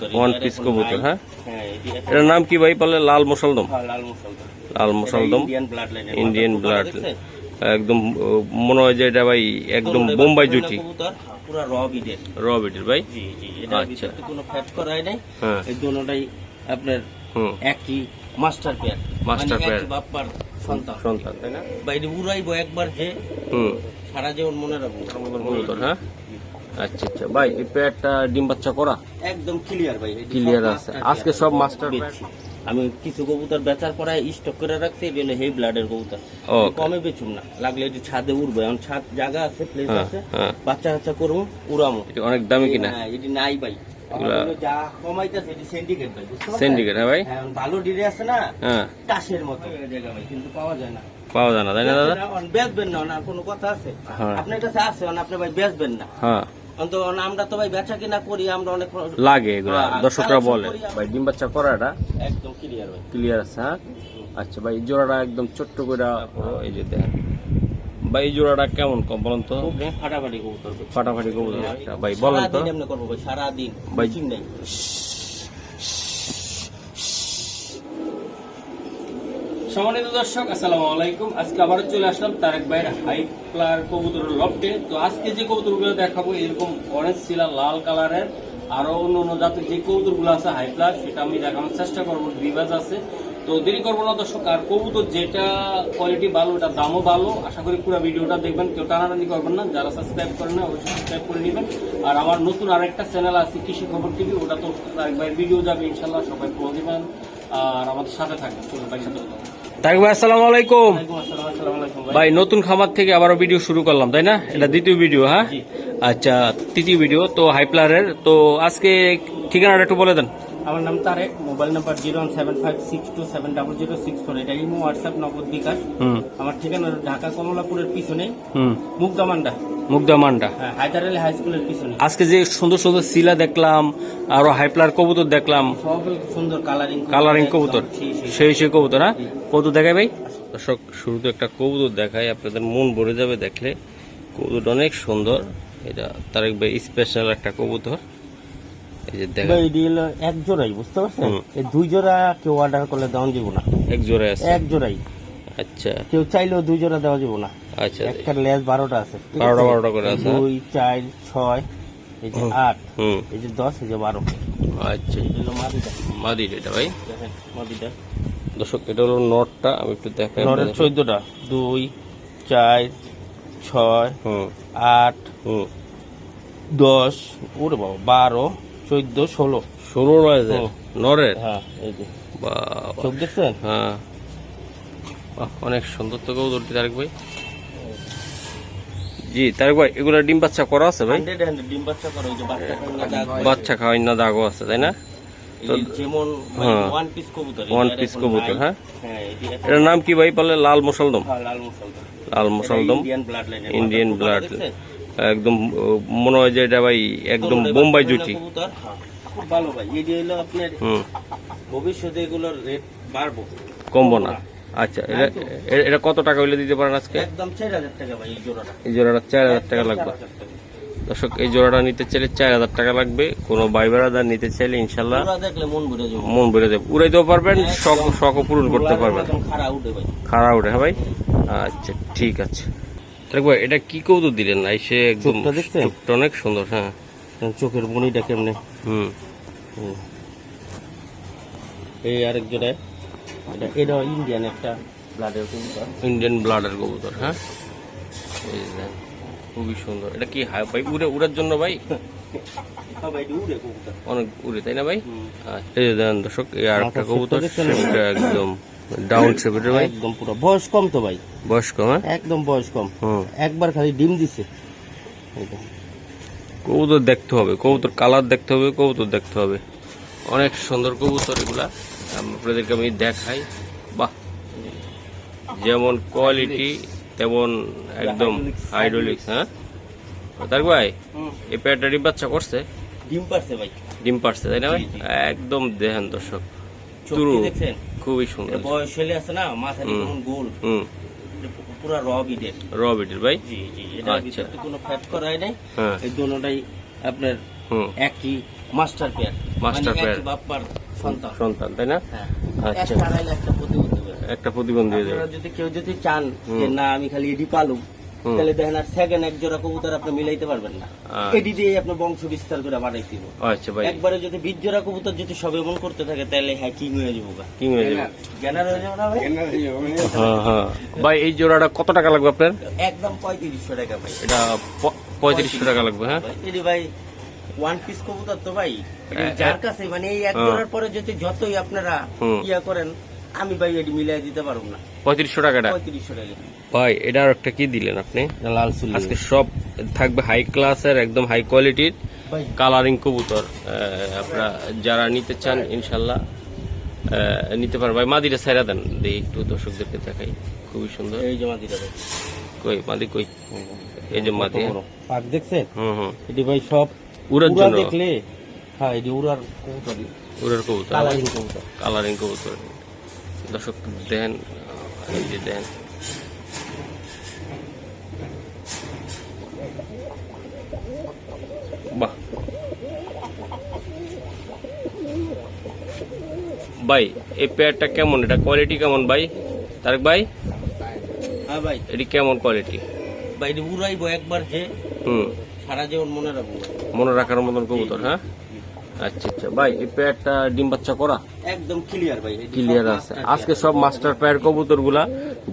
কবুতর One এটার কবুতর, হ্যাঁ? হ্যাঁ এটার নাম কি ভাই বলে? লাল মুসলদম হ্যাঁ, লাল মুসলদম ইন্ডিয়ান ব্লাড একদম মনে হয় যে এটা ভাই একদম বোম্বাই জুটি। পুরো র বিডের র বিটের ভাই? জি জি এটা। ভিতরে কোনো ফ্যাট করাই নাই। হ্যাঁ। এই দুটোটাই আপনার হুম। একই মাস্টার পেয়ার pair। বাপ্পার সন্তান। সন্তান তাই না? বাইরে উড়াইবো একবার হুম। সারা জীবন মনে রাখব। হ্যাঁ? আচ্ছা আচ্ছা। ভাই এই পেয়ারটা ডিম বাচ্চা করা? একদম ক্লিয়ার ভাই ক্লিয়ার আছে। আজকে সব মাস্টার বেচছি আমি কিছু কবুতর বেচার পরে স্টক করে রাখছি এগুলো হেই ব্লাডের কবুতর। কমে বেচুম না। লাগলে এটি ছাদে উড়বে এখন ছাদ জায়গা আছে প্লেস হ্যাঁ, আছে হ্যাঁ। বাচ্চা কাচ্চা করব উড়ামো। এটা অনেক দামি কিনা? হ্যাঁ, এটি নাই ভাই। যা কমাইতেছে সিন্ডিকেট হ্যাঁ ভাই? ভালো ডিরে আছে না হ্যাঁ। মতো। জায়গা ভাই কিন্তু পাওয়া যায় না। পাওয়া যায় না তাই না দাদা? বেচবেন না কোনো কথা আছে। আপনার কাছে আছে আপনি ভাই বেচবেন না। হ্যাঁ। অন্ত আমরা তো ভাই বেচা কিনা করি আমরা অনেক লাগে এগুলো হ্যাঁ, দর্শকরা বলে। ভাই ডিম বাচ্চা করাটা একদম ক্লিয়ার ভাই। ক্লিয়ার আছে হ্যাঁ? আচ্ছা ভাই জোড়াটা একদম ছোট্ট করে এই যে দেখেন। ভাই এই জোড়াটা কেমন কম বলেন তো? খুব ফাটাফাটি কবুতর ভাই। ফাটাফাটি কবুতর। ভাই বলেন তো। সারাদিন ভাই সারাদিন। ভাই- সম্মানিত দর্শক, আসসালামু আলাইকুম। আজকে আবারও চলে আসলাম তারেক ভাইয়ের হাই প্লার কবুতর লফটে তো আজকে যে কবুতরগুলো দেখাবো, এরকম অরেঞ্জ শিলা, লাল কালারের আরও অন্য অন্য জাতের যে কবুতরগুলো আছে হাই প্লার সেটা আমি দেখানোর চেষ্টা করব রিভাজ আছে। তো দেরি করব না দর্শক, আর কবুতর যেটা কোয়ালিটি ভালো ওটা দামও ভালো, আশা করি পুরো ভিডিওটা দেখবেন, কেউ টানাটানি করবেন না, যারা সাবস্ক্রাইব করেন না, অবশ্যই সাবস্ক্রাইব করে নেবেন। আর আমার নতুন আরেকটা চ্যানেল আছে, কৃষি খবর টিভি, ওটা তো ভাইয়ের ভিডিও যাবে ইনশাল্লাহ সবাই ফলো দিবেন, আর আমাদের সাথে থাকবেন। চলুন, ভাই, সাথে ভাই আসসালামু আলাইকুম। ভাই। নতুন খামার থেকে আবারও ভিডিও শুরু করলাম তাই না? এটা দ্বিতীয় ভিডিও হ্যাঁ? আচ্ছা তৃতীয় ভিডিও তো হাইপ্লারের তো আজকে ঠিকানাটা একটু বলে দেন। আমার নাম Tarek mobile number zero one seven five six two seven double zero six four. এটা ইমো হোয়াটসঅ্যাপ নগদ বিকাশ। আমার ঠিকানা ঢাকা কমলাপুরের পিছনে। মুগদামান্ডা মান্ডা। হ্যাঁ হায়দার আলী হাই স্কুলের পিছনে। আজকে যে সুন্দর সুন্দর সিলা দেখলাম আরও হাইপ্লার কবুতর দেখলাম। সব সুন্দর কালারিং কালারিং কবুতর। সেই সেই। সেই সেই কবুতর হ্যাঁ? কবুতর দেখাই ভাই। দর্শক শুরুতে একটা কবুতর দেখাই আপনাদের মন ভরে যাবে দেখলে। কবুতরটা অনেক সুন্দর। এটা তারেক ভাই স্পেশাল একটা কবুতর। এই যে এক জোড়াই বুঝতে পারছেন? এই দুই জোড়া কেউ অর্ডার করলে দেওয়া যাব না। এক জোড়ে আছে? এক জোড়াই। আচ্ছা। কেউ চাইলেও দুই জোড়া দেওয়া যাব না। আচ্ছা। একটা লেস বারোটা আছে বারোটা বারোটা করে আছে? দুই চার ছয় এই যে আট হুম। এই যে দশ এই যে বারো। আচ্ছা। মাদিটা। মাদির এটা ভাই। মাদিটা। দর্শক এটা হলো নটটা। আমি একটু দেখাই নরের চোদ্দটা। দুই চার ছয় হুম। আট হুম। দশ ওরে বাবা বারো। চোদ্দ ষোলো। ষোলো। নরের? হ্যাঁ এই যে। চোখ দেখছেন? হ্যাঁ। অনেক সুন্দর তো কবুতরটি তারেক ভাই। জি তারেক ভাই এগুলো ডিম বাচ্চা করা আছে ভাই? ডিম বাচ্চা করে ওই যে বাচ্চা কন্যা দাগ বাচ্চা খাওয়াই না দাগও আছে তাই না? যেমন হ্যাঁ। ওয়ান পিস কবুতর হ্যাঁ? এটার নাম কি ভাই বলে? লাল মুসলদম? লাল মুসলদম। ইন্ডিয়ান ব্লাড একদম মনে হয় যে এটা ভাই একদম বোম্বাই জুটি। হ্যাঁ, খুব ভালো ভাই। এটি হলো আপনার হুম। ভবিষ্যতে এগুলোর রেট বাড়বো। কমবো না। আচ্ছা এটা এটা কত টাকা হইলে দিতে পারেন আজকে? একদম চার হাজার টাকা ভাই এই জোড়াটা। এই জোড়াটা চার হাজার টাকা লাগবে। দর্শক এই জোড়াটা নিতে চাইলে চার হাজার টাকা লাগবে। কোনো ভাই নিতে চাইলে ইনশাল্লাহ জোড়া দেখলে মন ভরে যাবে। মন উড়াইতেও পারবেন শখ শখও পূরণ করতে পারবেন। খাড়া উঠে ভাই। খাড়া উঠে হ্যাঁ ভাই? আচ্ছা ঠিক আছে। ভাই এটা কি কৌতুক দিলেন? না সে একদম দেখছেন? চোখটা অনেক সুন্দর হ্যাঁ। চোখের মনিটা কেমনে? হুম। এই আরেক জোড়ায় এটা এটা ইন্ডিয়ান একটা ব্লাডের কবুতর। ইন্ডিয়ান ব্লাডের কবুতর হ্যাঁ? এই খুবই সুন্দর। এটা কি ভাই উড়ে উড়ার জন্য ভাই? হ্যাঁ অনেক উড়ে তাই না ভাই? এই দেখেন দর্শক এই আর একটা কবুতর সেটা একদম ডাউন শেপের ভাই? একদম পুরো। বয়স কম তো ভাই। বয়স্ক হ্যাঁ? একদম বয়স কম। একবার খালি ডিম দিছে। কবুতর দেখতে হবে কবুতর কালার দেখতে হবে কবুতর দেখতে হবে। অনেক সুন্দর কবুতর এগুলা। আপনাদেরকে আমি দেখাই। বাহ! যেমন কোয়ালিটি তেমন একদম হাইড্রোলিক্স হ্যাঁ? তার ভাই। এই প্যাডটা ডিম বাচ্চা করছে? ডিম পারছে ভাই। ডিম পারছে তাই না ভাই। একদম দেখেন দর্শক। চোখ তুরু দেখছেন? খুবই সুন্দর। বয়স হলে আছে না মাথা হুম। গোল। হুম। পুরো র বিডের র ভাই? জি জি এটা আচ্ছা। ভিতরে কোনো ফ্যাট করাই নাই। হ্যাঁ। এই দুটোটাই আপনার একই মাস্টার পেয়ার Master pair। বাপ্পার সন্তান। সন্তান তাই না? হ্যাঁ। আচ্ছা। একটা প্রতিবন্ধী একটা প্রতিবন্ধী যদি কেউ যদি চান যে না আমি খালি এডি পালুম। তাহলে দেখেন আর সেকেন্ড এক জোড়া কবুতর আপনি মিলাইতে পারবেন না। আচ্ছা। এডি দিয়ে আপনি বংশ বিস্তার করে বাড়াই দিব। আচ্ছা ভাই। একবারে যদি বীজ জোড়া কবুতর যদি সব এমন করতে থাকে তাহলে হ্যাঁ কিং হয়ে যাব। কি হয়ে যাবে? জ্ঞানার হয়ে যাবে না ভাই? হ্যাঁ হ্যাঁ ভাই এই জোড়াটা কত টাকা লাগবে আপনার? একদম পঁয়ত্রিশশো টাকা ভাই। এটা পঁয়ত্রিশশো টাকা লাগবে হ্যাঁ? এডি ভাই ওয়ান পিস কবুতর তো ভাই। যার কাছে মানে এই এক হ্যাঁ। জোড়ার পরে যদি যতই আপনারা ইয়া করেন আমি ভাই এডি মিলাই দিতে পারব না। পঁয়ত্রিশশো টাকাটা? পঁয়ত্রিশশো টাকা। ভাই এটা আর একটা কি দিলেন আপনি? লাল সুলি আজকে সব থাকবে হাই ক্লাসের একদম হাই কোয়ালিটির কালারিং কবুতর আপনারা যারা নিতে চান ইনশাল্লাহ নিতে পারেন ভাই মাদিটা সাইরা দেন। দেখি একটু দর্শকদেরকে দেখাই। খুবই সুন্দর। এই দিতে ভাই কই মাদি কই? এই যে মাদি। পাক দেখছেন? হুম হুম। এটি ভাই সব উড়ার জন্য। দেখলে হ্যাঁ এটি উড়ার কবুতর উড়ার কবুতর। কালারিং কবুতর। কালারিং কবুতর। দর্শক দেন এই যে দেন। বাহ। ভাই এই পেয়ারটা কেমন? এটা কোয়ালিটি কেমন ভাই? তারেক ভাই? হ্যাঁ ভাই। এটি কেমন কোয়ালিটি ভাই এটি উড়াইবো একবার যে হুম। সারা জীবন মনে রাখব। মনে রাখার মতন কবুতর হ্যাঁ? আচ্ছা আচ্ছা। ভাই এই পেয়ারটা ডিম বাচ্চা করা? একদম ক্লিয়ার ভাই। ক্লিয়ার আছে। আজকে সব মাস্টার পেয়ার কবুতরগুলা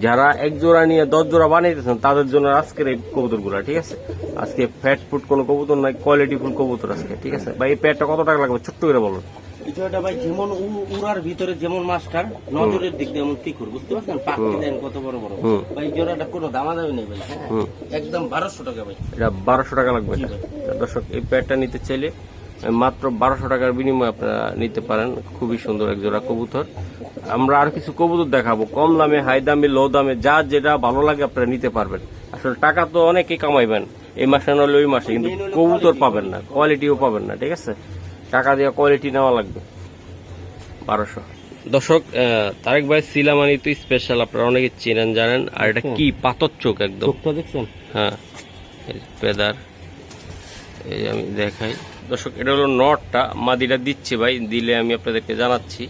যারা এক জোড়া নিয়ে দশ জোড়া বানাইতেছেন তাদের জন্য আজকের এই কবুতরগুলা ঠিক আছে? আজকে ফ্যাট ফুড কোনো কবুতর নাই কোয়ালিটি ফুল কবুতর আজকে ঠিক আছে? ভাই এই পেয়ারটা কত টাকা লাগবে? ছোট্ট করে বলুন। বিষয়টা ভাই যেমন উড়ার ভিতরে যেমন মাস্টার নজরের দিক দিয়ে এমন তিকুর বুঝতে পারছেন? পাখি দেন কত বড় বড়। হুম। ভাই জোড়াটা কোনো দামা দামি নেই ভাই হ্যাঁ? একদম বারোশো টাকা ভাই। এটা বারোশো টাকা লাগবে। দর্শক এই পেয়ারটা নিতে চাইলে মাত্র বারোশো টাকার বিনিময়ে আপনারা নিতে পারেন। খুবই সুন্দর এক জোড়া কবুতর। আমরা আর কিছু কবুতর দেখাবো। কম দামে হাই দামে লো দামে যা যেটা ভালো লাগে আপনারা নিতে পারবেন। আসলে টাকা তো অনেকেই কামাইবেন। এই মাসে নলে ওই মাসে কিন্তু কবুতর পাবেন না কোয়ালিটিও পাবেন না ঠিক আছে? টাকা দিয়ে কোয়ালিটি নেওয়া লাগবে। বারোশো। দর্শক তারেক ভাই সিলামানি তো স্পেশাল আপনারা অনেকে চেনেন জানেন। আর এটা কি? পাথর চোখ একদম। দেখছেন? হ্যাঁ পেদার এই আমি দেখাই। দর্শক এটা হলো নটটা। মাদিটা দিচ্ছে ভাই দিলে আমি আপনাদেরকে জানাচ্ছি।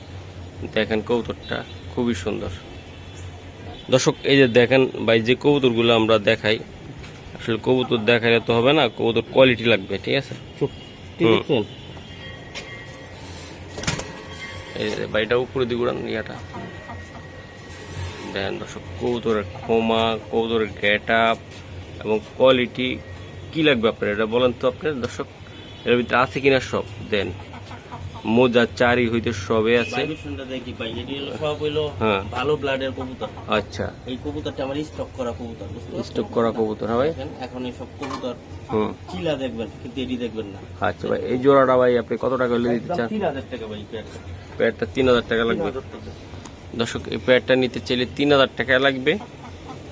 দেখেন কবুতরটা খুবই সুন্দর। দর্শক এই যে দেখেন ভাই যে কবুতরগুলো আমরা দেখাই আসলে কবুতর দেখাইলে তো হবে না কবুতর কোয়ালিটি লাগবে ঠিক আছে। এই যে বাড়িটা উপরে দিকে উড়ান ইয়াটা। দেখেন দর্শক কবুতরের খোমা কবুতরের গেট আপ এবং কোয়ালিটি কি লাগবে আপনার? এটা বলেন তো আপনার দর্শক। এর ভিতরে আছে কিনা সব? দেন। মোজা চারি হইতে সবে আছে। দেখি ভাই এটি হলো সব হইল হ্যাঁ। ভালো ব্লাডের কবুতর। আচ্ছা। এই কবুতরটা আমার স্টক করা কবুতর স্টক করা কবুতর হ্যাঁ ভাই। এখন এই সব কবুতর চিলা দেখবেন কিন্তু দেখবেন না। আচ্ছা ভাই এই জোড়াটা ভাই আপনি কত টাকা হলে দিতে চান? টাকা ভাই। প্যাডটা তিন হাজার টাকা লাগবে। দর্শক এই প্যাডটা নিতে চাইলে তিন হাজার টাকা লাগবে।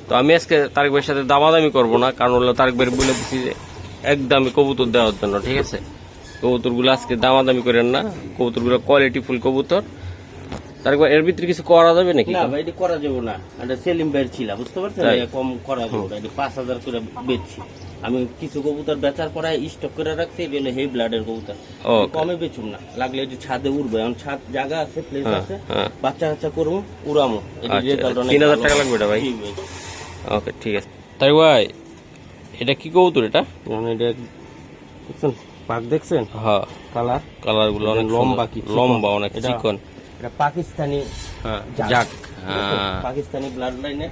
তো আমি আজকে তারেক ভাইয়ের সাথে দামাদামি করব না কারণ হলো তারেক ভাই বলে দিচ্ছি যে একদমই কবুতর দেওয়ার জন্য ঠিক আছে? কবুতরগুলো আজকে দামাদামি করেন না। কবুতরগুলো কোয়ালিটি ফুল কবুতর। ভাই এর ভিতরে কিছু করা যাবে নাকি না ভাই এটি করা যাবে না। এটা সেলিম ভাইয়ের ছিল বুঝতে পারছেন? কম করা যাবে। না এটি পাঁচ হাজার করে বেচছি। আমি কিছু কবুতর বেচার পরে স্টক করে রাখছি এটি হলো হেই ব্লাডের কবুতর। কমে বেচুম না। লাগলে এটি ছাদে উঠবে এখন ছাদ জায়গা আছে প্লেস হ্যাঁ, আছে। হ্যাঁ। বাচ্চা কাচ্চা করব উড়ামো। আচ্ছা, 3000 ভালো। টাকা লাগবে এটা ভাই? ওকে ঠিক আছে। তাই ভাই এটা কি কবুতর এটা? এটা দেখছেন? পাক দেখছেন? হ্যাঁ। কালার কালারগুলো অনেক লম্বা কি লম্বা অনেক চিকন। এটা পাকিস্তানি হ্যাঁ জাক। হ্যাঁ। পাকিস্তানি ব্লাড লাইনে।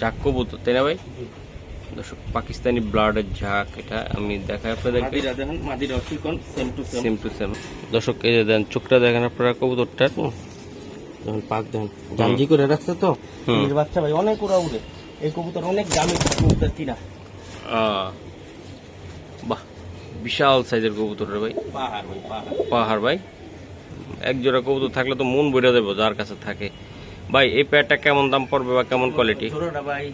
যাক কবুতর তাই না ভাই? দর্শক পাকিস্তানি ব্লাডের ঝাঁক এটা আমি দেখাই আপনাদেরকে। দেখেন মাদিরা চিকন same to same same to same দর্শক এই যে দেন চোখটা দেখেন আপনারা কবুতরটার। দেখেন পাক দেখেন। জাঞ্জি করে রাখছে তো। বাচ্চা ভাই অনেক ওরা উড়ে এই কবুতর অনেক দামি কবুতর কিনা বাহ বিশাল সাইজের কবুতর রে ভাই। পাহাড় ভাই এক জোড়া কবুতর থাকলে তো মন বইরা দেবো যার কাছে থাকে। ভাই এই প্যাডটা কেমন দাম পড়বে বা কেমন কোয়ালিটি ভাই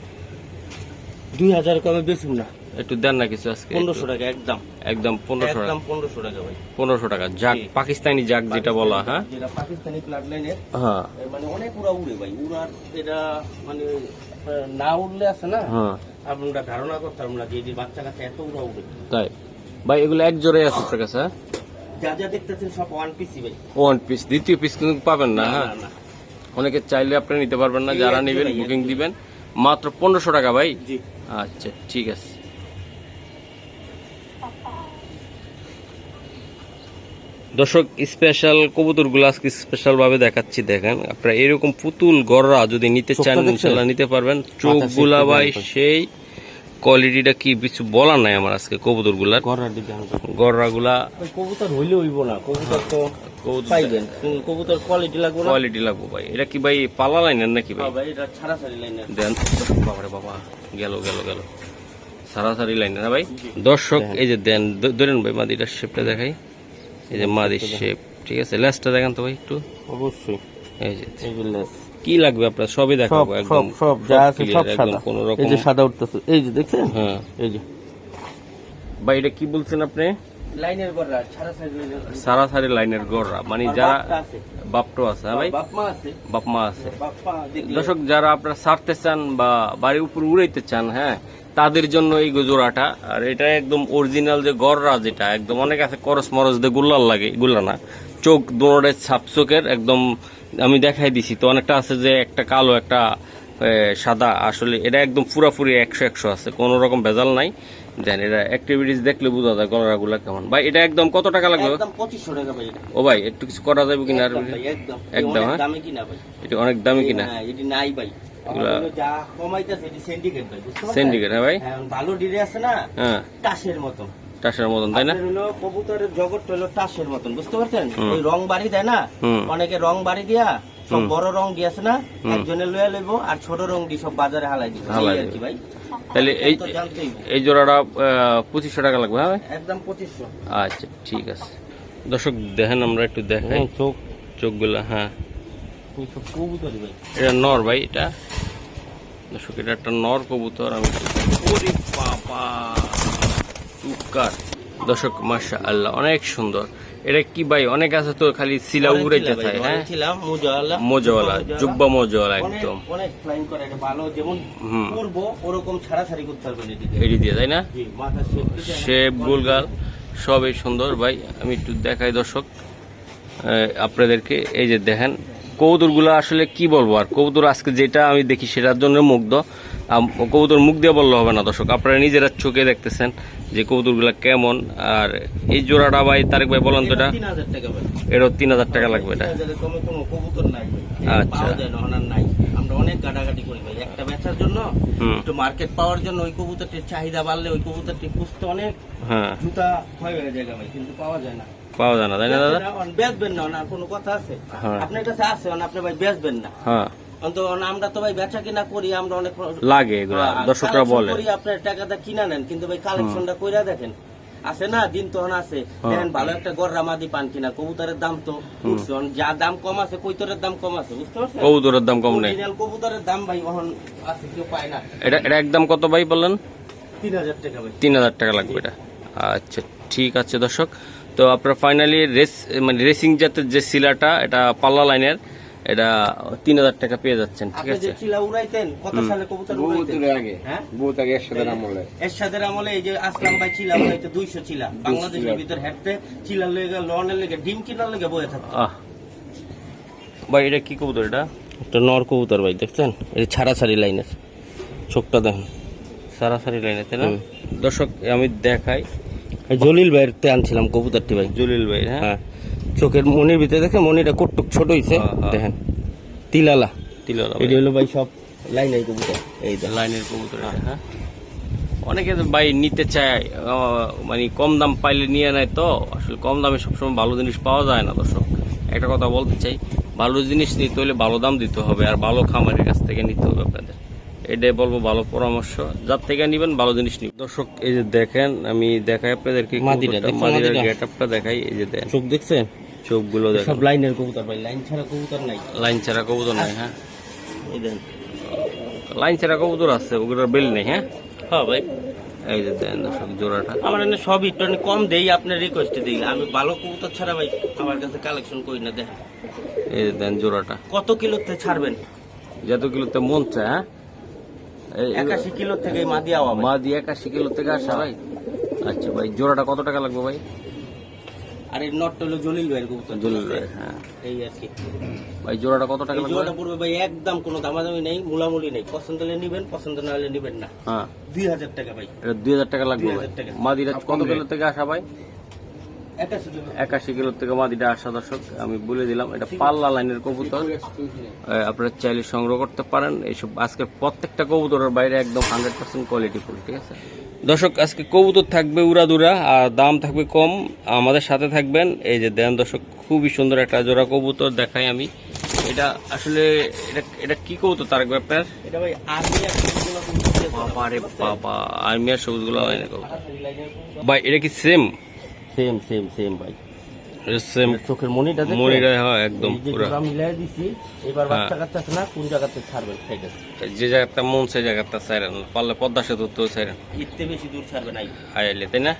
দুই হাজার কমে বেচুম না। একটু দেন না কিছু আজকে পনেরোশো টাকা একদম। একদম পনেরোশো টাকা। পনেরোশো টাকা ভাই। পনেরোশো টাকা যাক পাকিস্তানি যাক যেটা বলা হ্যাঁ? যেটা পাকিস্তানি ব্লাড লাইনের হ্যাঁ। মানে অনেক উড়া উড়ে ভাই। উড়ার এটা মানে না উড়লে আছে না? হ্যাঁ। আপনারা ধারণা করতাম না যে এটির বাচ্চা কাছে এত উড়া উড়ে। তাই? ভাই এগুলো এক জোরে আছে আপনার কাছে হ্যাঁ? যা যা দেখতেছেন সব ওয়ান পিসই ভাই। ওয়ান পিস দ্বিতীয় পিস কিন্তু পাবেন না হ্যাঁ। অনেকে চাইলে আপনি নিতে পারবেন না যারা নেবেন বুকিং দিবেন। মাত্র পনেরোশো টাকা ভাই? আচ্ছা ঠিক আছে। দর্শক স্পেশাল কবুতরগুলো আজকে স্পেশাল ভাবে দেখাচ্ছি দেখেন। আপনারা এরকম পুতুল গররা যদি নিতে চান? ইনশাল্লাহ নিতে পারবেন। চোখগুলা ভাই সেই কোয়ালিটিটা কি কিছু বলার নাই আমার আজকে কবুতরগুলার। গররাগুলা কবুতর হইলে হইব না। কবুতর তো পাইবেন। কবুতর কোয়ালিটি লাগবে কোয়ালিটি লাগবো ভাই। এটা কি ভাই পালা লাইনের নাকি ভাই? হ্যাঁ ভাই এটা ছাড়া লাইনের। দেন। বাবারে বাবা গেল গেল গেল। সারাসারি লাইন না ভাই? দর্শক এই যে দেন ধরেন ভাই মাদিটার শেপটা দেখাই। এই যে মাদির শেপ ঠিক আছে? লেসটা দেখান তো ভাই একটু। অবশ্যই। এই যে কি লাগবে আপনার? সবই দেখাবো একদম সব যা আছে সব সাদা। কোনো এই যে সাদা উঠতেছে। এই যে দেখছেন? হ্যাঁ। এই যে। ভাই এটা কি বলছেন আপনি? লাইনের গড়া ছাড়া ছাড়ি লাইনের গড়রা মানে যারা বাপটো আছে। হ্যাঁ ভাই? বাপ মা আছে। দর্শক যারা আপনারা ছাড়তে চান বা বাড়ির উপর উড়াইতে চান হ্যাঁ তাদের জন্য এই জোড়াটা আর এটা একদম অরিজিনাল যে গররা যেটা একদম অনেক আছে করস মরস দিয়ে গুল্লার লাগে গুল্লা না। চোখ দোনোটায় ছাপ চোখের একদম আমি দেখাই দিছি তো অনেকটা আছে যে একটা কালো একটা সাদা আসলে এটা একদম পুরাপুরি একশো একশো আছে কোনো রকম ভেজাল নাই। দেন এটা অ্যাক্টিভিটিস দেখলে বোঝা যায় গলাগুলা কেমন। ভাই এটা একদম কত টাকা লাগবে? একদম পঁচিশশো টাকা ভাই ও ভাই একটু কিছু করা যাবে কিনা আর একদম হ্যাঁ? এটা অনেক দামি কিনা? হ্যাঁ, এটি নাই ভাই। সিন্ডিকেট হ্যাঁ ভাই হ্যাঁ, ভালো ডিরে আছে না হ্যাঁ। টাসের মতন। টাসের মতন তাই না? কবুতরের জগৎ হলো টাসের মতন বুঝতে পারছেন? ওই রং বাড়ি দেয় না? অনেকে রং বাড়ি দিয়া সব বড় রং দিয়েছে না একজনে লয়ে লইব আর ছোট রং দিয়ে সব বাজারে হালাই দিব। হালাই এই আর দিবে। কি ভাই। তাহলে এই এই জোড়াটা পঁচিশশো টাকা লাগবে হ্যাঁ ভাই? একদম পঁচিশশো। আচ্ছা ঠিক আছে। দর্শক দেখেন আমরা একটু দেখাই। চোখ। চোখগুলা হ্যাঁ। সব কবুতরই ভাই। এটা নর ভাই এটা? দর্শক এটা একটা নর কবুতর আমি বাবা টুকার দর্শক মাসা আল্লাহ অনেক সুন্দর। এটা কি ভাই? অনেক আছে তো খালি সিলা উড়াইতে থাকে হ্যাঁ মোজাওয়ালা। জুব্বা মজাওয়ালা একদম। অনেক ফ্লাইং করে এটা ভালো যেমন হুম। করব ওরকম ছাড়াছাড়ি করতে পারবেন এডি দিয়ে তাই না? শেপ গোলগাল সবই সুন্দর। ভাই আমি একটু দেখাই দর্শক আপনাদেরকে এই যে দেখেন কবুতরগুলো আসলে কি বলব? আর কবুতর আজকে যেটা আমি দেখি সেটার জন্য মুগ্ধ। কবুতর মুখ দিয়ে বললে হবে না দর্শক। আপনারা নিজেরা চোখে দেখতেছেন যে কবুতরগুলো কেমন আর এই জোড়াটা ভাই তারেক ভাই বলেন তো এটা? এটাও তিন হাজার টাকা লাগবে এটা? আচ্ছা। আমরা অনেক করি ভাই। একটা বেচার জন্য একটু মার্কেট পাওয়ার জন্য ওই কবুতরটির চাহিদা বাড়লে ওই কবুতরটি খুঁজতে অনেক হ্যাঁ। জুতা ক্ষয় হয়ে যায় ভাই কিন্তু পাওয়া যায় না। পাওয়া যায় না তাই না দাদা? বেচবেন না কোনো কথা আছে? হ্যাঁ। আপনার কাছে আছে আপনি ভাই বেচবেন না। হ্যাঁ। অন্ত আমরা তো ভাই বেচা কিনা করি আমরা অনেক লাগে এগুলা হ্যাঁ, দর্শকরা বলে। করি আপনার টাকাটা কিনা নেন কিন্তু ভাই কালেকশনটা কইরা দেখেন আছে না দিন তখন আছে। দেখেন ভালো একটা গররা মাদি পান কিনা কবুতরের দাম তো উঠছে যা দাম কম আছে কৈতরের দাম কম আছে বুঝতে পারছেন? কবুতরের দাম কম নেই। কবুতরের দাম ভাই এখন আছে কেউ পায় না। এটা এটা একদম কত ভাই বললেন? তিন হাজার টাকা ভাই। তিন হাজার টাকা লাগবে এটা। আচ্ছা ঠিক আছে দর্শক। তো আপনার ফাইনালি রেস মানে রেসিং জাতের যে শিলাটা এটা পাল্লা লাইনের এটা তিন হাজার টাকা পেয়ে যাচ্ছেন ঠিক আছে? চিলা উড়াইতেন কত সালে কবুতর উড়াইতেন। আগে হ্যাঁ? বহুত আগে একসাথে আমলে। এরশাদের আমলে এই যে আসলাম ভাই চিলা উড়াইতে চিলা। বাংলাদেশের ভিতর হেঁটতে চিলার লেগে লনের লেগে ডিম কিনার লেগে বয়ে থাকতো। আহ। ভাই এটা কি কবুতর এটা? একটা নর কবুতর ভাই দেখছেন? এটা ছাড়া ছাড়ি লাইনের। চোখটা দেখেন। সারাসারি লাইনে তাই না? দর্শক আমি দেখাই। জলিল ভাইয়ের তে আনছিলাম কবুতরটি ভাই। জলিল ভাই হ্যাঁ? হ্যাঁ। চোখের মনির ভিতরে দেখে মনিটা কটুক ছোট হইছে। হ্যাঁ, হ্যাঁ। দেখেন তিলালা। এটি হলো ভাই সব লাইন এই কবুতর। এই লাইনের কবুতর হ্যাঁ অনেকে তো ভাই নিতে চায় মানে কম দাম পাইলে নিয়ে নেয় তো। আসলে কম দামে সবসময় ভালো জিনিস পাওয়া যায় না দর্শক। একটা কথা বলতে চাই ভালো জিনিস নিতে হলে ভালো দাম দিতে হবে আর ভালো খামারের কাছ থেকে নিতে হবে আপনাদের। এটাই বলব ভালো পরামর্শ। যার থেকে নিবেন ভালো জিনিস নিবেন। দর্শক এই যে দেখেন আমি দেখাই আপনাদেরকে মাদিটা? গেট আপটা দেখাই এই যে দেন। চোখ দেখছেন? চোখগুলো সব লাইনের কবুতর ভাই লাইন ছাড়া কবুতর নাই। লাইন ছাড়া কবুতর নাই হ্যাঁ। এই দেন। লাইন ছাড়া কবুতর আছে ওগুলোর বেল নেই হ্যাঁ? হ্যাঁ ভাই। এই যে দেন দর্শক জোড়াটা। আমার এনে সব একটু কম দেই আপনার রিকোয়েস্টে দিই। আমি ভালো কবুতর ছাড়া ভাই আমার কাছে কালেকশন করি না দেখেন এই যে দেন জোড়াটা। কত কিলোতে ছাড়বেন? যত কিলোতে মন চায় হ্যাঁ? একাশি কিলো থেকে এই মাদি আওয়া। মা দিয়ে একাশি কিলো থেকে আসা ভাই। আচ্ছা ভাই জোড়াটা কত টাকা লাগবে ভাই? আর এর নটটা হলো জলিল ভাইয়ের কবুতর। জলিল ভাই, হ্যাঁ। এই আর কি। ভাই জোড়াটা কত টাকা লাগবে? জোড়াটা পড়বে ভাই একদম কোনো দামাদামি নেই মুলামুলি নেই। পছন্দ হলে নিবেন পছন্দ না হলে নিবেন না। হ্যাঁ। দুই হাজার টাকা ভাই। এটা দুই হাজার টাকা লাগবে ভাই। মাদিরা কত কিলো থেকে আসা ভাই? একাশি টাকা। একাশি কিলো থেকে মাদিটা আসা দর্শক আমি বলে দিলাম এটা পাল্লা লাইনের কবুতর। আপনারা চাইলে সংগ্রহ করতে পারেন। এইসব আজকে প্রত্যেকটা কবুতরের বাইরে একদম হান্ড্রেড পার্সেন্ট কোয়ালিটি ফুল ঠিক আছে? দর্শক আজকে কবুতর থাকবে উড়াদুরা আর দাম থাকবে কম। আমাদের সাথে থাকবেন। এই যে দেন দর্শক খুবই সুন্দর একটা জোড়া কবুতর দেখাই আমি। এটা আসলে এটা এটা কি কবুতর তার আপনার? এটা ভাই করা। বাবা রে বাবা আর্মিয়ার সবুজগুলো হয়। ভাই এটা কি সেম সেম সেম সেম ভাই। সেম চোখের মনিটা একদম যে পুরা। মিলাই দিছি এবার হ্যাঁ। বাচ্চা কাচ্চা না কোন জায়গাতে ছাড়বেন সেটা? যে জায়গাটা মন সেই জায়গাটা সাইরেন পারলে পদ্মা সেতু তো সাইরেন ইতে বেশি দূর ছাড়বে নাই আইলে তাই না?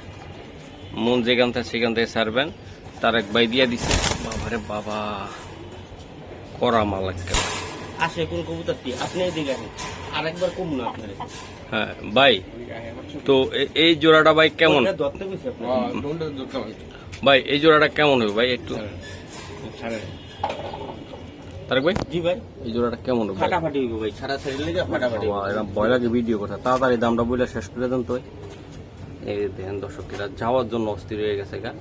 মন যেখান থেকে সেখান থেকে সারবেন তার এক বাই দিয়া দিচ্ছে বাবারে বাবা করা মাল একটা আসে কোন কবুতরটি আপনি এদিকে আসেন। কম না আপনার। হ্যাঁ ভাই তো এই জোড়াটা ভাই কেমন? আপনার ভাই এই জোড়াটা কেমন হবে ভাই একটু? তারেক ভাই? জি ভাই। এই জোড়াটা কেমন হবে ফাটাফাটি হইব ভাই ছাড়া ছাড়ি লেগে ফাটাফাটি ভয় লাগে ভিডিও কথা তাড়াতাড়ি দামটা বলে শেষ করে দেন তো এই দেখেন দর্শকেরা যাওয়ার জন্য অস্থির হয়ে গেছে গা।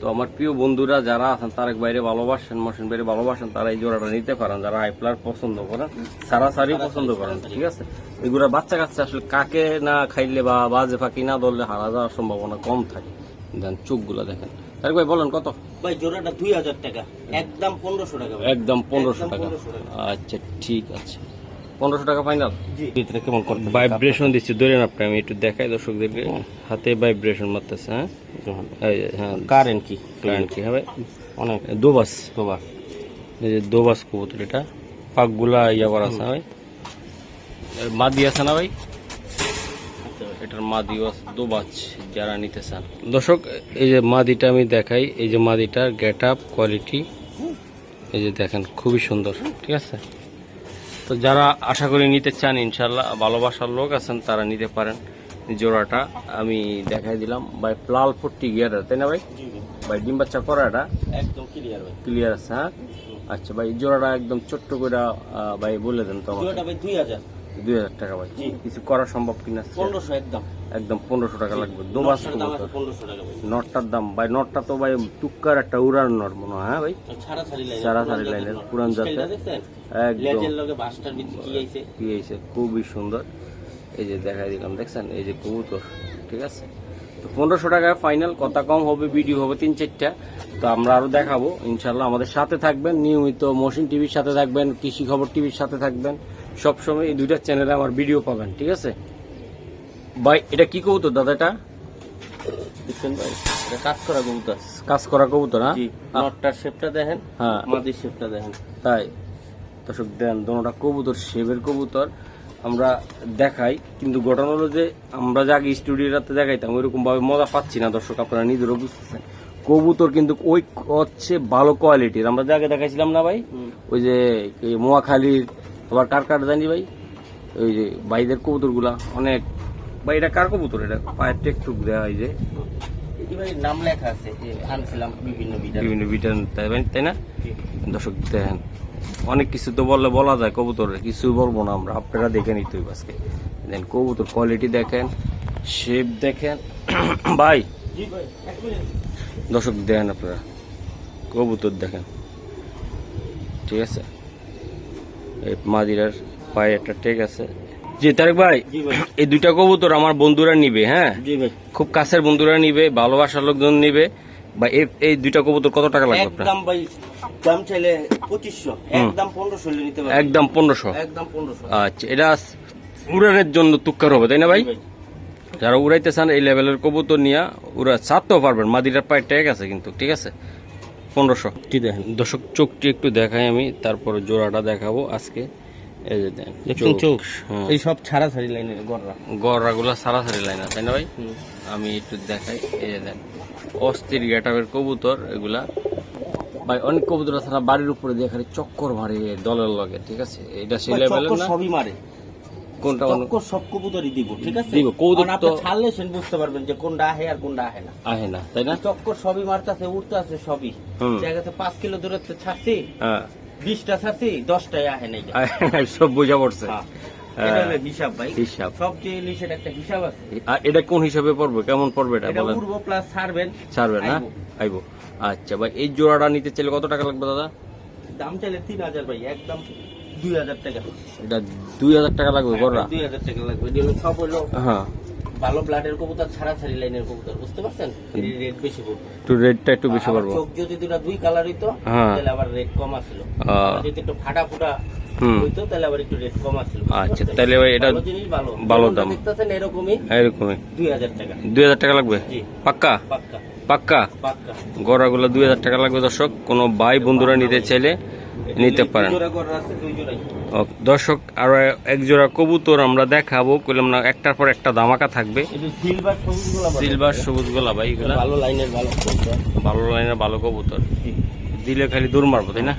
তো আমার প্রিয় বন্ধুরা যারা আছেন তারেক বাইরে ভালোবাসেন মশিন বাইরে ভালোবাসেন তারা এই জোড়াটা নিতে পারেন। যারা আইপ্লার পছন্দ করেন সারা সারি পছন্দ করেন ঠিক আছে? এগুলা বাচ্চা কাচ্চা আসলে কাকে না খাইলে বা বাজে ফাঁকি না ধরলে হারা যাওয়ার সম্ভাবনা কম থাকে। দেন চোখগুলা দেখেন। তারেক ভাই বলেন কত? ভাই জোড়াটা দুই হাজার টাকা। একদম পনেরোশো টাকা। একদম পনেরোশো একদম টাকা। 1500 টাকা। আচ্ছা ঠিক আছে। পনেরোশো টাকা ফাইনাল ভিতরে কেমন করতে ভাইব্রেশন দিচ্ছি ধরেন আপনি আমি একটু দেখাই দর্শকদেরকে। হাতে ভাইব্রেশন মারতেছে হ্যাঁ? হ্যাঁ। কারেন্ট কি? কারেন্ট কি হবে? অনেক। দোবাস। তোমার এই যে দোবাস কবুতর এটা। পাকগুলা ইয়া করা আছে না ভাই। মাদি আছে না ভাই? এটার মাদিও আছে দোবাজ যারা নিতে চান। দর্শক এই যে মাদিটা আমি দেখাই এই যে মাদিটার গেট আপ কোয়ালিটি এই যে দেখেন খুবই সুন্দর ঠিক আছে? তো যারা আশা করি নিতে চান ইনশাল্লাহ ভালোবাসার লোক আছেন তারা নিতে পারেন। জোড়াটা আমি দেখাই দিলাম। ভাই প্লাল পট্টি গিয়ার তাই না ভাই? ভাই ডিম বাচ্চা করা এটা? একদম ক্লিয়ার ভাই। ক্লিয়ার আছে হ্যাঁ? আচ্ছা ভাই জোড়াটা একদম ছোট্ট করে ভাই বলে দেন তো দুই হাজার। দুই হাজার টাকা ভাই। কিছু করা সম্ভব কিনা? পনেরোশো একদম। একদম পনেরোশো টাকা লাগবে দুবাস নকশার দাম আছে কবুতর পনেরোশো টাকা ভাই। নটটার দাম ভাই নটটা তো ভাই টুক্কার একটা উড়ার নট মনে হয় হ্যাঁ ভাই? সারা সারি লাইনের, পুরান জাতের। একদম। কি কি হয়েছে খুবই সুন্দর। এই যে দেখাই দিলাম দেখছেন? এই যে কবুতর ঠিক আছে? তো পনেরোশো টাকায় ফাইনাল কথা কম হবে ভিডিও হবে তিন চারটা। তো আমরা আরও দেখাবো ইনশাল্লাহ আমাদের সাথে থাকবেন নিয়মিত মশিন টিভির সাথে থাকবেন কৃষি খবর টিভির সাথে থাকবেন। সবসময় এই দুইটা চ্যানেলে আমার ভিডিও পাবেন ঠিক আছে? ভাই এটা কি কবুতর দাদা এটা? দেখছেন ভাই এটা কাজ করা কবুতর। কাজ করা কবুতর হ্যাঁ? নটটার শেপটা দেখেন হ্যাঁ। মাদির শেপটা দেখেন। তাই। দর্শক দেন দোনোটা কবুতর শেবের কবুতর আমরা দেখাই কিন্তু ঘটনা হলো যে আমরা যে আগে স্টুডিওটাতে দেখাইতাম ওইরকম ভাবে মজা পাচ্ছি না দর্শক আপনারা নিজেরও বুঝতেছেন। কবুতর কিন্তু ওই হচ্ছে ভালো কোয়ালিটির আমরা যে আগে দেখাইছিলাম না ভাই? ওই যে মোয়াখালীর আবার কার কার জানি ভাই? ওই যে বাইদের কবুতরগুলা অনেক ভাই এটা কার কবুতর? এটা পায়ের টেকটুক দেওয়া হয় যে। নাম লেখা আছে আনছিলাম বিভিন্ন ভিডিও বিভিন্ন ভিটামিন তাই না? দর্শক দেখেন অনেক কিছু তো বললে বলা যায় কবুতরের কিছু বলব না আমরা আপনারা দেখে নিতে হইব আজকে। দেন কবুতর কোয়ালিটি দেখেন শেপ দেখেন। ভাই দর্শক দেখেন আপনারা কবুতর দেখেন। ঠিক আছে? এই মাদিরার পায়ে একটা টেক আছে। জি তারেক ভাই এই দুইটা কবুতর আমার বন্ধুরা নিবে হ্যাঁ? খুব কাছের বন্ধুরা নিবে ভালোবাসার লোকজন নিবে। বা এই- দুইটা কবুতর কত টাকা লাগবে একদম ভাই দাম চাইলে পঁচিশশো একদম পনেরোশো নিতে পারবেন। একদম পনেরোশো? একদম পনেরোশো। আচ্ছা এটা উড়ানের জন্য তুক্কার হবে তাই না ভাই? যারা উড়াইতে চান এই লেভেলের কবুতর নিয়ে উড়া ছাড়তেও পারবেন। মাদিটার পায়ে ট্যাগ আছে কিন্তু ঠিক আছে? পনেরোশো। দেখেন। দর্শক চোখটি একটু দেখাই আমি তারপরে জোড়াটা দেখাবো আজকে। এই যে দেন চোখ হ্যাঁ। এই সব ছাড়া ছাড়ি লাইনের গড়রা। গড়াগুলো সারাসারি লাইন তাই না ভাই? আমি একটু দেখাই এই যে দেন অস্থির গেটাবের কবুতর এগুলা। ভাই অনেক কবুতর আছে বাড়ির উপরে দিয়ে খালি চক্কর মারে দলের লগে ঠিক আছে? এটা সেই লেভেলের না? সবই মারে। কোনটা চক্কর সব কবুতরই দিব ঠিক আছে? দিব, কবুতর আপনি ছাড়লে সেন বুঝতে পারবেন যে কোনটা আহে আর কোনটা আহে না। আহে না তাই না? চক্কর সবই মারতেছে উঠতেছে সবই। হুম। জায়গাতে পাঁচ কিলো দূরত্বে ছাড়ছি। হ্যাঁ। বিশটা ছাড়ছি দশটাই আহে নাই সব বোঝা পড়ছে। হ্যাঁ। হ্যাঁ। এটা হলো হিসাব ভাই। হিসাব। সব জিনিসের একটা হিসাব আছে। আর এটা কোন হিসাবে পড়বে? কেমন পড়বে এটা বলেন। উড়বো প্লাস ছাড়বেন ছাড়বে না? আইবো। আইবো। আচ্ছা ভাই এই জোড়াটা নিতে চাইলে কত টাকা লাগবে দাদা? দাম চাইলে তিন হাজার ভাই একদম দুই হাজার টাকা। এটা দুই হাজার টাকা লাগবে গড়া দুই হাজার টাকা লাগবে। সব হলো হ্যাঁ। ভালো ব্লাডের কবুতর ছাড়া ছাড়ি লাইনের কবুতর বুঝতে পারছেন? রেট বেশি পড়বে। একটু রেটটা একটু বেশি পারব চোখ যদি দুটা দুই কালার হইতো হ্যাঁ। তাহলে আবার রেট কম আসলো। যদি একটু ফাটা ফুটা হইতো তাহলে আবার একটু কম আসলো আচ্ছা, তাহলে এটা ভালো জিনিস ভালো। ভালো দাম। দেখতেছেন এরকমই এরকমই। দুই হাজার টাকা। দুই হাজার টাকা লাগবে? পাক্কা। পাক্কা? পাক্কা। গড়াগুলো দুই হাজার টাকা লাগবে দর্শক। কোনো ভাই বন্ধুরা নিতে চাইলে নিতে পারেন। দর্শক আরও এক জোড়া কবুতর আমরা দেখাবো। কইলাম না একটার পর একটা দামাকা থাকবে। সিলভার সবুজগুলা ভাই এগুলা। ভালো লাইনের ভালো কবুতর। ভালো লাইনের ভালো কবুতর। দিলে খালি দূর মারবো তাই না?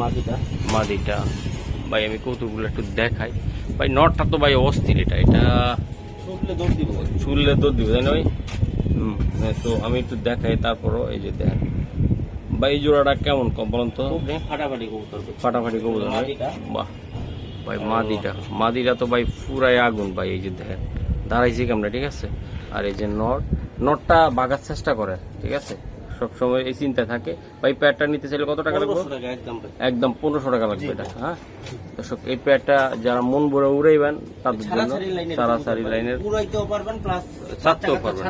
মাটিটা। মাদিটা ভাই আমি কৌতুকগুলো একটু দেখাই। ভাই নটটা তো ভাই অস্থির এটা। এটা শুকলে দৌড় দিব। চুললে তো দিবে তাই না ভাই? হুম, হ্যাঁ, তো আমি একটু দেখাই তারপরও এই যে দেখেন ভাই এই জোড়াটা কেমন কম বলুন তো? ফাটাফাটি কবুতর ফাটাফাটি কবুতর ভাই? বাহ। ভাই মাদিটা। মাদিটা তো ভাই পুরাই আগুন ভাই এই যে দেখেন। দাঁড়াইছি কেমন ঠিক আছে? আর এই যে নট নটটা বাগার চেষ্টা করে ঠিক আছে? সবসময় এই চিন্তায় থাকে। ভাই প্যাডটা নিতে চাইলে কত টাকা লাগবে? একদম পনেরোশো টাকা লাগবে এটা হ্যাঁ? দর্শক এই প্যাডটা যারা মন ভরে উড়াইবেন তাদের জন্য ভাই। লাইনের উড়াইতেও পারবেন প্লাস ছাড়তেও পারবেন।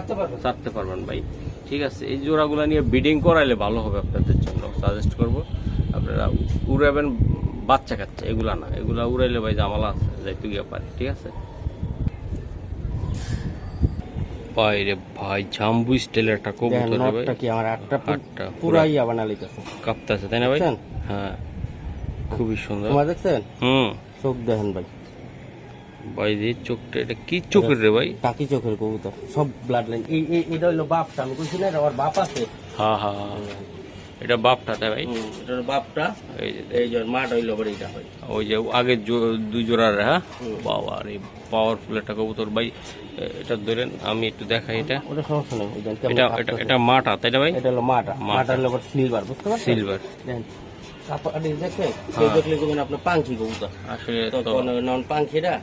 ছাড়তে পারবেন ভাই। ঠিক আছে এই জোড়াগুলো নিয়ে বিডিং করাইলে ভালো হবে আপনাদের জন্য। সাজেস্ট করব আপনারা উড়াবেন বাচ্চা কাচ্চা এগুলা না এগুলা উড়াইলে ভাই জামালা আছে যাইতে গিয়ে পারে ঠিক আছে? ভাই রে ভাই জাম্বু স্টাইলের একটা কবুতর রে ভাই। কি আমার আটটা পু- আটটা পুরাই আবার নালিতেছে কাঁপতেছে তাই না ভাই? হ্যাঁ খুবই সুন্দর। তোমার দেখছেন? হুম। চোখ দেখেন ভাই। চোখটা এটা কি চোখের রে ভাই? চোখের কবুতর। সব ব্লাড লাইন এই এটা হলো বাপটা। আমি কইছি না এটা বাপ আছে। হ্যাঁ হ্যাঁ হ্যাঁ। এটা বাপটা তাই ভাই? এটা বাপটা। এই যে এই যে মাঠ হইল হয়। ওই যে আগে দুই জোড়ার হ্যাঁ। বাবা রে পাওয়ারফুল একটা কবুতর। ভাই এটা ধরেন আমি একটু দেখাই এটা। ওটা সমস্যা নেই এটা এটা। এটা মাটা তাই না ভাই? এটা হলো মাটা। মাটা। মাটা হলো সিলভার বুঝতে পারছেন? সিলভার দেখেন কাপড় দেখলে আপনার পাঙ্খি কবুতর। আসলে নন পাঙ্খিরা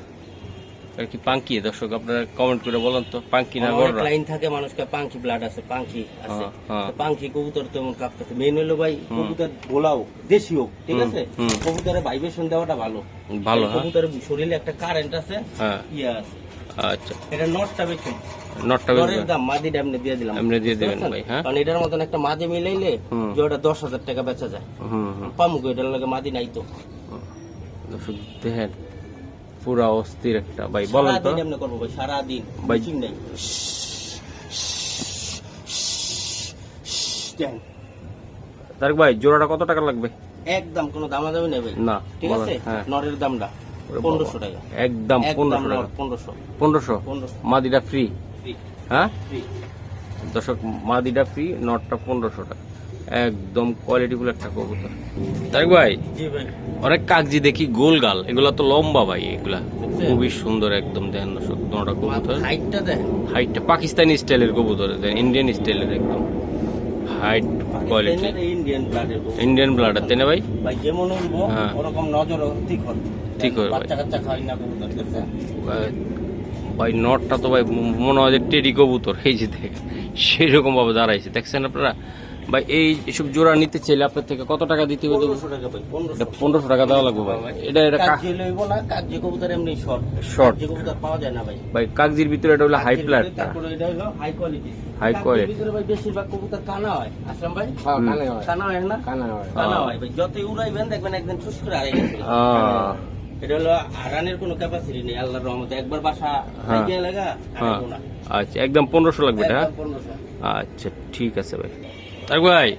আর কি পাঙ্কি দর্শক আপনারা কমেন্ট করে বলেন তো পাঙ্কি না অনেক লাইন থাকে মানুষকে পাঙ্খি ব্লাড আছে আছে হ্যাঁ, হ্যাঁ। তো পাঙ্খি কবুতর তেমন কাঁপতেছে। মেন হলো ভাই কবুতর গোলাও দেশি হোক ঠিক আছে? হুম। কবুতরের ভাইব্রেশন দেওয়াটা ভালো। ভালো হ্যাঁ। কবুতরের শরীরে একটা কারেন্ট আছে হ্যাঁ। ইয়ে আছে। আচ্ছা। এটা নটটা বেশি নটটা বেচবেন দাম মাদি ডামনে দিয়ে দিলাম। এমনি দিয়ে দিবেন? ভাই, হ্যাঁ? কারণ এটার মতন একটা মাদি মিলাইলে। জোড়া দশ হাজার টাকা বেচা যায়। হুম হুম। পামুক এটার লগে মাদি নাই তো। দর্শক দেখেন পুরা অস্থির একটা ভাই বলেন তো সারাদিন এমনি ভাই নাই তারেক ভাই জোড়াটা কত টাকা লাগবে একদম কোনো দামাদামি নেই ভাই না ঠিক আছে নরের দামটা। পনেরোশো টাকা একদম পনেরোশো টাকা নর পনেরোশো পনেরোশো মাদিটা ফ্রি হ্যাঁ ফ্রি দর্শক মাদিটা ফ্রি নটটা পনেরোশো টাকা একদম কোয়ালিটিফুল একটা কবুতর। তারেক ভাই ভাই। অনেক কাগজি দেখি গোল গাল এগুলা তো লম্বা ভাই এগুলা খুবই সুন্দর একদম দেখেন দর্শক কবুতর। হাইটটা দেখেন হাইটটা পাকিস্তানি স্টাইলের কবুতর দেন ইন্ডিয়ান স্টাইলের একদম। হাইট কোয়ালিটি ইন্ডিয়ান ব্লাডের ইন্ডিয়ান ব্লাড তাই না ভাই? ভাই যেমন হ্যাঁ। ওরকম নজর ঠিক হবে। ঠিক হবে। বাচ্চা কাচ্চা খাই না কবুতর ভাই- নটটা তো ভাই মনে হয় যে টেডি কবুতর। এই যে দেখ সেরকম ভাবে দাঁড়াইছে। দেখছেন আপনারা? ভাই এই এসব জোড়া নিতে চাইলে আপনার থেকে কত টাকা দিতে হবে? পনেরোশো টাকা দেওয়া লাগবে ভাই। এটা এটা কা- কাগজি লইব না কাগজি কবুতর এমনি শর্ট পাওয়া যায় না ভাই। ভাই কাগজির ভিতরে এটা হলো হাই হাই কোয়ালিটি ভাই বেশিরভাগ কবুতর কানা হয়। আসলাম ভাই? হ্যাঁ, কানা হয়। না? কানা হয়। কানা হয়। ভাই। যতই উড়াইবেন দেখবেন একদিন করে আড়াই এটা হলো আড়ানের কোনো ক্যাপাসিটি নেই আল্লাহর রহমতে। একবার বাসা হ্যাঁ। লাগা হ্যাঁ। আচ্ছা একদম পনেরোশো লাগবে এটা? হ্যাঁ? আচ্ছা ঠিক আছে ভাই। তার ভাই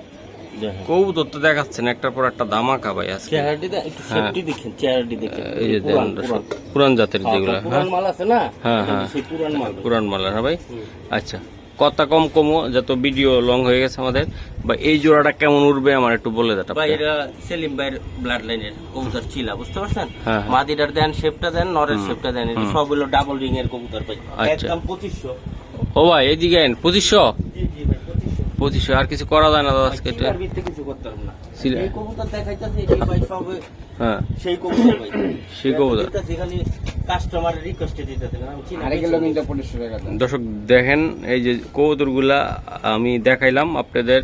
কবুতর তো দেখাচ্ছেন একটার পর একটা দামাকা ভাই আজকে। চেহারাটি একটু হ্যাঁ। দেখেন চেহারাটি দেখেন এই যে পুরান, জাতের যেগুলো হ্যাঁ, হ্যাঁ। পুরান মাল আছে না? হ্যাঁ, হ্যাঁ। সেই পুরান মাল। ভাই। পুরান মালার হ্যাঁ ভাই? আচ্ছা কথা কম কমো যত ভিডিও লং হয়ে গেছে আমাদের। বা এই জোড়াটা কেমন উঠবে আমার একটু বলে দেন ভাই এটা সেলিম ভাইয়ের ব্লাড লাইনের কবুতর চিলা বুঝতে পারছেন? হ্যাঁ, হ্যাঁ। মাদিটার দেন শেপটা দেন নরের শেপটা দেন সব হলো ডাবল রিং এর কবুতর ভাই। আচ্ছা। একদম পঁচিশশো। ও ভাই এদিকে পঁচিশশো? জি জি ভাই পঁচিশশো আর কিছু করা যায় না দাদা আজকে এটা? কিছু করতে পারব না। এই কবুতর দেখাইতেছে এই হ্যাঁ। সেই কবুতর সেই কবুতর। রিকোয়েস্টে দিতেছে না? দর্শক দেখেন এই যে কবুতরগুলা আমি দেখাইলাম আপনাদের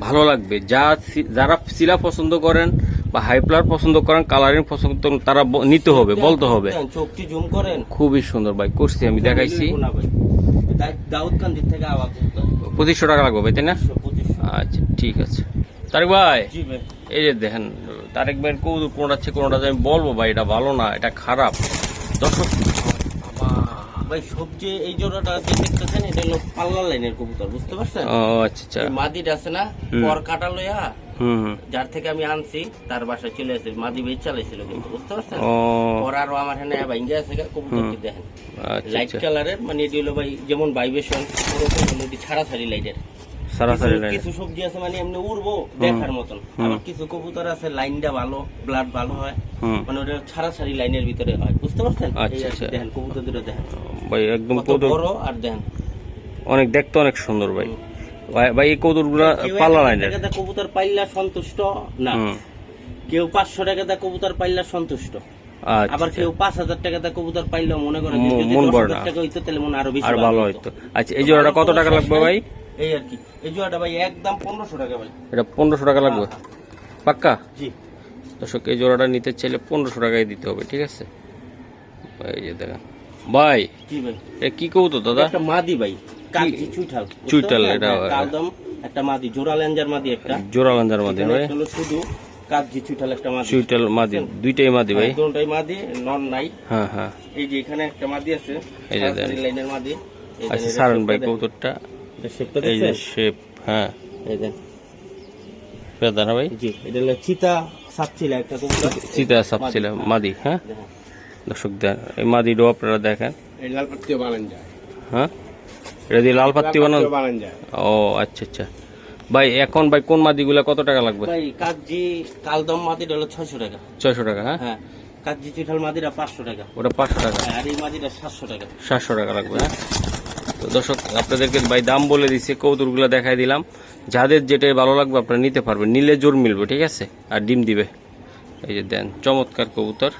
ভালো লাগবে। যা যারা সিলা পছন্দ করেন বা হাইপ্লার পছন্দ করেন কালারিং পছন্দ করেন তারা নিতে হবে বলতে হবে। চোখটি জুম করেন। খুবই সুন্দর ভাই করছি আমি দেখাইছি। দাউদকান্দির থেকে আওয়াজ পঁচিশশো টাকা লাগবে তাই না? আচ্ছা ঠিক আছে। তারেক ভাই এই যে দেখেন তারেক ভাইয়ের কৌতুক কোনটা হচ্ছে কোনটা আমি বলব ভাই এটা ভালো না এটা খারাপ। দর্শক ভাই সবজি এই জোড়াটা যে দেখতেছেন এটা হলো পাল্লা লাইনের কবুতর বুঝতে পারছেন? ও আচ্ছা আচ্ছা। মাদিটা আছে না পর কাটা হুম যার থেকে আমি আনছি তার বাসায় চলে মাদি বেচ চালাইছিল কিন্তু বুঝতে পারছেন? পর আরও আমার ভাঙ্গে আছে কবুতরটি দেখেন। আচ্ছা লাইট আচ্ছা কালারের মানে এটি হলো ভাই যেমন ভাইব্রেশন ওরকম হলো এটি ছাড়া ছাড়ি লাইটের কিছু- সবজি আছে মানে এমনি উড়বো দেখার মতন। আবার কিছু কবুতর আছে লাইনটা ভালো ব্লাড ভালো হয়। মানে ওটা ছাড়া ছাড়ি লাইনের ভিতরে হয় বুঝতে পারছেন? আচ্ছা, আচ্ছা। দেখেন কবুতর দুটো দেখেন। ভাই একদম বড় আর দেখেন অনেক দেখতে অনেক সুন্দর ভাই। ভাই এই কৌতুকগুলা পাল্লা লাইনের কবুতর পাইলা সন্তুষ্ট? না। কেউ পাঁচশো টাকা দিয়ে কবুতর পাইলা সন্তুষ্ট। আচ্ছা। আবার কেউ পাঁচ হাজার টাকা দিয়ে কবুতর পাইলেও মনে করে যদি মন না। টাকা হইতো তাহলে মনে আরও বেশি আর ভালো হয়তো আচ্ছা এই জোড়াটা কত টাকা লাগবে ভাই? এই আর কি। এই জোড়াটা ভাই একদম পনেরোশো টাকা ভাই। এটা পনেরোশো টাকা লাগবে? পাক্কা? জি। দর্শক এই জোড়াটা নিতে চাইলে পনেরোশো টাকায় দিতে হবে ঠিক আছে? এই যে দেখেন। ভাই এটা কি কৌতো দাদা? একটা মাদি ভাই কালজি চুইঠাল? চুইঠাল, এটা- কালদম একটা মাদি জোড়া লেঞ্জার মাদি একটা। জোড়া লাঞ্জার মাদি ভাই। হলো শুধু কাজি চুইঠাল একটা মাদি। চুইটাল মাদি দুইটাই মাদি ভাই। হ্যাঁ, দুটোই মাদি নন নাই। হ্যাঁ হ্যাঁ। এই যে এখানে একটা মাদি আছে এই যে লাইনের মাদি। আচ্ছা এটা ভাই। এটা শেপটা এই যে শেপ হ্যাঁ। এই দেন। পেদা না ভাই? জি এটা হলো চিতা সাপচিলা একটা কবুতর সীতা সাপ মাদি। হ্যাঁ। দর্শক দেন এই মাদিটাও আপনারা দেখেন। এই লাল পাত্তিও বানান যায়। হ্যাঁ? এটা দিয়ে লাল পাত্তি বানান যায়। ও আচ্ছা আচ্ছা। ভাই এখন ভাই কোন মাদিগুলা কত টাকা লাগবে? ভাই কাজি কালদম মাদিটা হলো ছয়শো টাকা। ছয়শো টাকা হ্যাঁ? হ্যাঁ পাঁচশো টাকা। ওটা পাঁচশো টাকা। হ্যাঁ, আর এই টাকা। সাতশো টাকা লাগবে হ্যাঁ? তো দর্শক আপনাদেরকে ভাই দাম বলে দেখাই দিলাম। যাদের যেটাই ভালো লাগবে আপনারা নিতে পারবেন। নিলে জোর মিলবে ঠিক আছে? আর ডিম দিবে। এই যে দেন চমৎকার কবুতর।